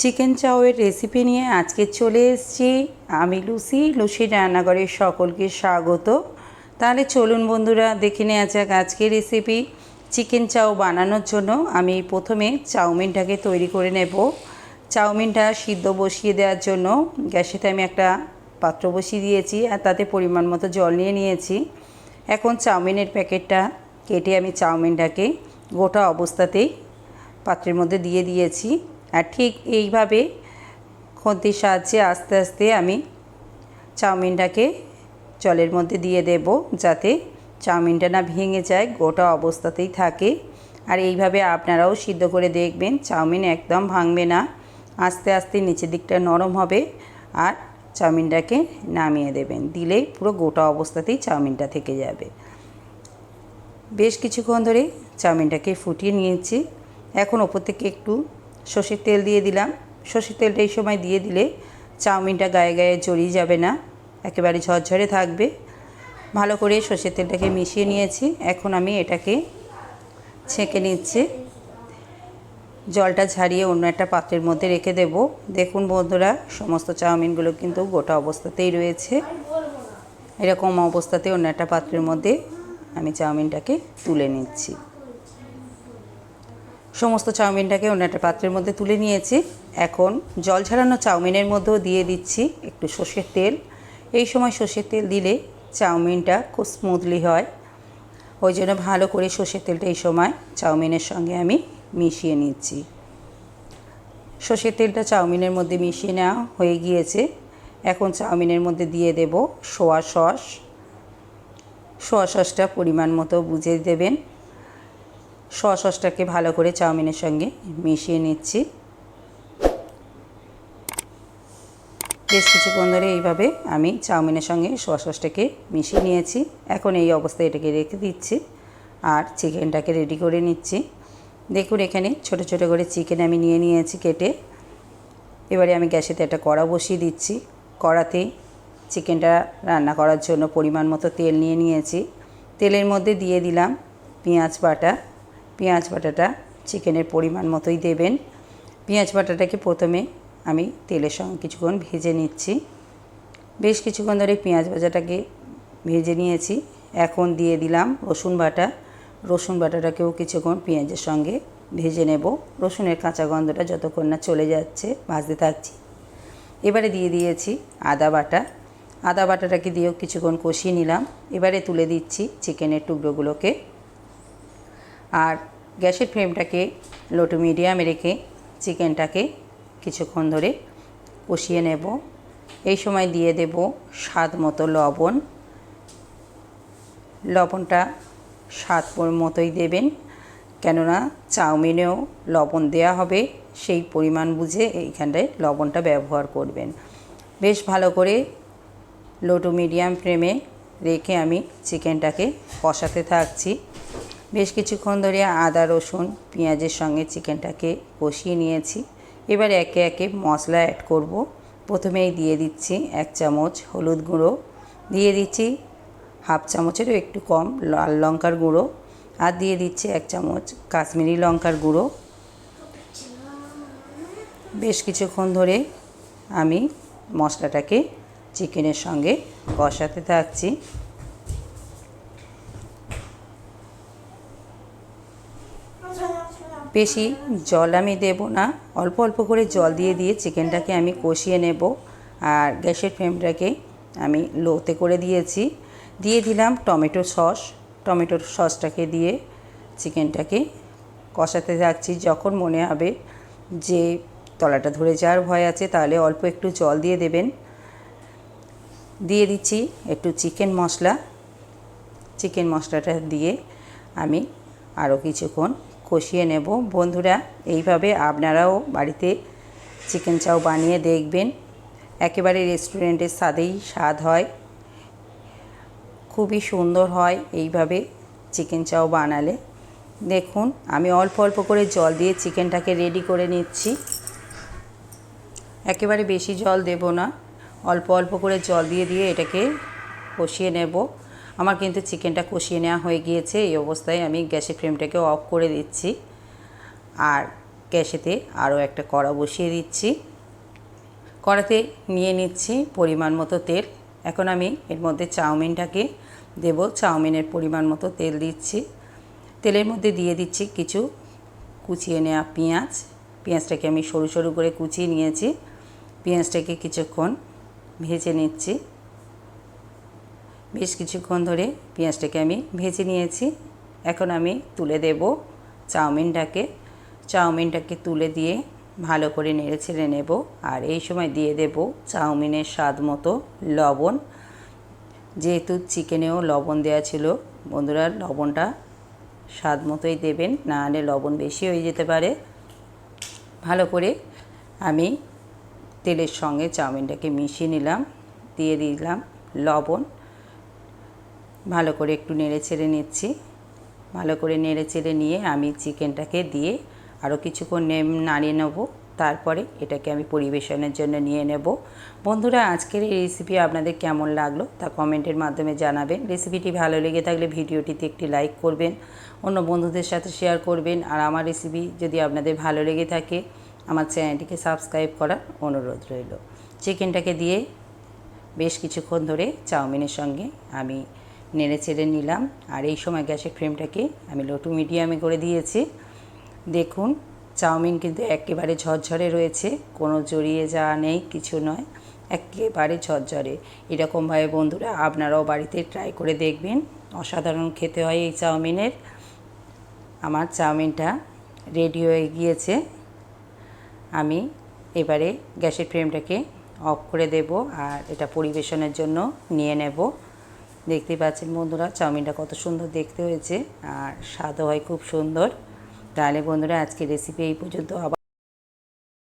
Chicken চাউয়ের recipe নিয়ে আজকে চলে এসেছি। আমি লুসি লুসি রান্নাঘরের সকলকে স্বাগত। তাহলে চলুন বন্ধুরা, দেখে নেওয়া যাক আজকের রেসিপি চিকেন চাউ বানানোর জন্য আমি প্রথমে চাউমিনটাকে তৈরি করে নেব। চাউমিনটা সিদ্ধ বসিয়ে দেওয়ার জন্য গ্যাসেতে আমি একটা পাত্র বসিয়ে দিয়েছি আর তাতে পরিমাণ মতো জল নিয়ে নিয়েছি। এখন চাউমিনের প্যাকেটটা কেটে আমি চাউমিনটাকে গোটা অবস্থাতেই পাত্রের মধ্যে দিয়ে দিয়েছি। ঠিক এইভাবে খন্তির সাহায্যে আস্তে আস্তে আমি চাউমিনটাকে জলের মধ্যে দিয়ে দেব যাতে চাউমিনটা না ভেঙে যায়, গোটা অবস্থাতেই থাকে। আর এইভাবে আপনারাও সিদ্ধ করে দেখবেন, চাউমিন একদম ভাঙবে না। আস্তে আস্তে নিচের দিকটা নরম হবে আর চাউমিনটাকে নামিয়ে দেবেন। দিলেই পুরো গোটা অবস্থাতেই চাউমিনটা থেকে যাবে। বেশ কিছুক্ষণ ধরে চাউমিনটাকে ফুটিয়ে নিয়েছি। এখন ওপর থেকে একটু সর্ষের তেল দিয়ে দিলাম। সর্ষের তেলটা এই সময় দিয়ে দিলে চাউমিনটা গায়ে গায়ে জড়িয়ে যাবে না, একেবারে ঝরঝরে থাকবে। ভালো করে সর্ষের তেলটাকে মিশিয়ে নিয়েছি। এখন আমি এটাকে ছেঁকে নিচ্ছি। জলটা ঝারিয়ে অন্য একটা পাত্রের মধ্যে রেখে দেব। দেখুন বন্ধুরা, সমস্ত চাউমিনগুলো কিন্তু গোটা অবস্থাতেই রয়েছে। এরকম অবস্থাতে অন্য একটা পাত্রের মধ্যে আমি চাউমিনটাকে তুলে নিচ্ছি। সমস্ত চাউমিনটাকে অন্য একটা পাত্রের মধ্যে তুলে নিয়েছি। এখন জল ঝরানো চাউমিনের মধ্যেও দিয়ে দিচ্ছি একটু সর্ষের তেল। এই সময় সর্ষের তেল দিলে চাউমিনটা খুব স্মুথলি হয়। ওই জন্য ভালো করে সর্ষের তেলটা এই সময় চাউমিনের সঙ্গে আমি মিশিয়ে নিচ্ছি। সর্ষের তেলটা চাউমিনের মধ্যে মিশিয়ে নেওয়া হয়ে গিয়েছে। এখন চাউমিনের মধ্যে দিয়ে দেব সোয়া সস। সোয়া সসটা পরিমাণ মতো বুঝে দেবেন। সোয়া সসটাকে ভালো করে চাউমিনের সঙ্গে মিশিয়ে নিচ্ছি। বেশ কিছুক্ষণ ধরে এইভাবে আমি চাউমিনের সঙ্গে সোয়া সসটাকে মিশিয়ে নিয়েছি। এখন এই অবস্থায় এটাকে রেখে দিচ্ছি আর চিকেনটাকে রেডি করে নিচ্ছি। দেখুন, এখানে ছোট ছোট করে চিকেন আমি নিয়ে নিয়েছি কেটে। এবারে আমি গ্যাসেতে একটা কড়া বসিয়ে দিচ্ছি। কড়াতে চিকেনটা রান্না করার জন্য পরিমাণ মতো তেল নিয়ে নিয়েছি। তেলের মধ্যে দিয়ে দিলাম পেঁয়াজ বাটা। পেঁয়াজ বাটাটা চিকেনের পরিমাণ মতোই দেবেন। পেঁয়াজ বাটাটাকে প্রথমে আমি তেলের সঙ্গে কিছুক্ষণ ভেজে নিচ্ছি। বেশ কিছুক্ষণ ধরে পেঁয়াজ ভাজাটাকে ভেজে নিয়েছি। এখন দিয়ে দিলাম রসুন বাটা। রসুন বাটাটাকেও কিছুক্ষণ পেঁয়াজের সঙ্গে ভেজে নেব। রসুনের কাঁচা গন্ধটা যতক্ষণ না চলে যাচ্ছে, ভাজতে থাকছি। এবারে দিয়ে দিয়েছি আদা বাটা। আদা বাটাটাকে দিয়েও কিছুক্ষণ কষিয়ে নিলাম। এবারে তুলে দিচ্ছি চিকেনের টুকরোগুলোকে। আর গ্যাসের ফ্লেমটাকে লো টু মিডিয়ামে রেখে চিকেনটাকে কিছুক্ষণ ধরে কষিয়ে নেব। এই সময় দিয়ে দেব স্বাদ মতো লবণ। লবণটা স্বাদ মতোই দেবেন, কেননা চাউমিনেও লবণ দেওয়া হবে, সেই পরিমাণ বুঝে এইখানটায় লবণটা ব্যবহার করবেন। বেশ ভালো করে লো টু মিডিয়াম ফ্লেমে রেখে আমি চিকেনটাকে কষাতে থাকছি। বেশ কিছুক্ষণ ধরে আদা, রসুন, পেঁয়াজের সঙ্গে চিকেনটাকে কষিয়ে নিয়েছি। এবার একে একে মশলা অ্যাড করব। প্রথমেই দিয়ে দিচ্ছি এক চামচ হলুদ গুঁড়ো। দিয়ে দিচ্ছি হাফ চামচেরও একটু কম লাল লঙ্কার গুঁড়ো। আর দিয়ে দিচ্ছি এক চামচ কাশ্মীরি লঙ্কার গুঁড়ো। বেশ কিছুক্ষণ ধরে আমি মশলাটাকে চিকেনের সঙ্গে কষাতে থাকছি। বেশি জল আমি দেব না। অল্প অল্প করে জল দিয়ে দিয়ে চিকেনটাকে আমি কষিয়ে নেব। আর গ্যাসের ফ্লেমটাকে আমি লোতে করে দিয়েছি। দিয়ে দিলাম টমেটো সস। টমেটোর সসটাকে দিয়ে চিকেনটাকে কষাতে যাচ্ছি। যখন মনে হবে যে তলাটা ধরে যাওয়ার ভয় আছে, তাহলে অল্প একটু জল দিয়ে দেবেন। দিয়ে দিচ্ছি একটু চিকেন মশলা। চিকেন মশলাটা দিয়ে আমি আরও কিছুক্ষণ কষিয়ে নেব। বন্ধুরা, এইভাবে আপনারাও বাড়িতে চিকেন চাউ বানিয়ে দেখবেন। একেবারে রেস্টুরেন্টের স্বাদেই স্বাদ হয়। খুবই সুন্দর হয় এইভাবে চিকেন চাউ বানালে। দেখুন, আমি অল্প অল্প করে জল দিয়ে চিকেনটাকে রেডি করে নিচ্ছি। একেবারে বেশি জল দেব না। অল্প অল্প করে জল দিয়ে দিয়ে এটাকে কষিয়ে নেব। আমার কিন্তু চিকেনটা কষিয়ে নেওয়া হয়ে গিয়েছে। এই অবস্থায় আমি গ্যাসের ফ্লেমটাকে অফ করে দিচ্ছি। আর গ্যাসেতে আরও একটা কড়া বসিয়ে দিচ্ছি। কড়াতে নিয়ে নিচ্ছি পরিমাণ মতো তেল। এখন আমি এর মধ্যে চাউমিনটাকে দেব। চাউমিনের পরিমাণ মতো তেল দিচ্ছি। তেলের মধ্যে দিয়ে দিচ্ছি কিছু কুচিয়ে নেওয়া পেঁয়াজ। পেঁয়াজটাকে আমি সরু সরু করে কুচিয়ে নিয়েছি। পেঁয়াজটাকে কিছুক্ষণ ভেজে নিচ্ছি। বেশ কিছুক্ষণ ধরে পেঁয়াজটাকে আমি ভেজে নিয়েছি। এখন আমি তুলে দেব চাউমিনটাকে। চাউমিনটাকে তুলে দিয়ে ভালো করে নেড়ে ছেড়ে নেব আর এই সময় দিয়ে দেব চাউমিনের স্বাদ মতো লবণ। যেহেতু চিকেনেও লবণ দেওয়া ছিল, বন্ধুরা লবণটা স্বাদ মতোই দেবেন, না হলে লবণ বেশি হয়ে যেতে পারে। ভালো করে আমি তেলের সঙ্গে চাউমিনটাকে মিশিয়ে নিলাম, দিয়ে দিলাম লবণ। ভালো করে একটু নেড়ে ছেড়ে নিচ্ছি। ভালো করে নেড়ে চেড়ে নিয়ে আমি চিকেনটাকে দিয়ে আরও কিছুক্ষণ নাড়িয়ে নেব। তারপরে এটাকে আমি পরিবেশনের জন্য নিয়ে নেব। বন্ধুরা, আজকের এই রেসিপি আপনাদের কেমন লাগল তা কমেন্টের মাধ্যমে জানাবেন। রেসিপিটি ভালো লেগে থাকলে ভিডিওটিতে একটি লাইক করবেন, অন্য বন্ধুদের সাথে শেয়ার করবেন। আর আমার রেসিপি যদি আপনাদের ভালো লেগে থাকে, আমার চ্যানেলটিকে সাবস্ক্রাইব করার অনুরোধ রইল। চিকেনটাকে দিয়ে বেশ কিছুক্ষণ ধরে চাউমিনের সঙ্গে আমি নেড়ে চেড়ে নিলাম। আর এই সময় গ্যাসের ফ্লেমটাকে আমি লো টু মিডিয়ামে করে দিয়েছি। দেখুন, চাউমিন কিন্তু একেবারে ঝরঝরে রয়েছে। কোনো জড়িয়ে যাওয়া নেই, কিছু নয়, একেবারে ঝরঝরে। এরকমভাবে বন্ধুরা আপনারাও বাড়িতে ট্রাই করে দেখবেন। অসাধারণ খেতে হয় এই চাউমিনের। আমার চাউমিনটা রেডি হয়ে গিয়েছে। আমি এবারে গ্যাসের ফ্লেমটাকে অফ করে দেব আর এটা পরিবেশনের জন্য নিয়ে নেব। দেখতে পাচ্ছেন বন্ধুরা, চাউমিনটা কত সুন্দর দেখতে হয়েছে আর স্বাদও হয় খুব সুন্দর। তাহলে বন্ধুরা আজকে রেসিপি এই পর্যন্ত। আবার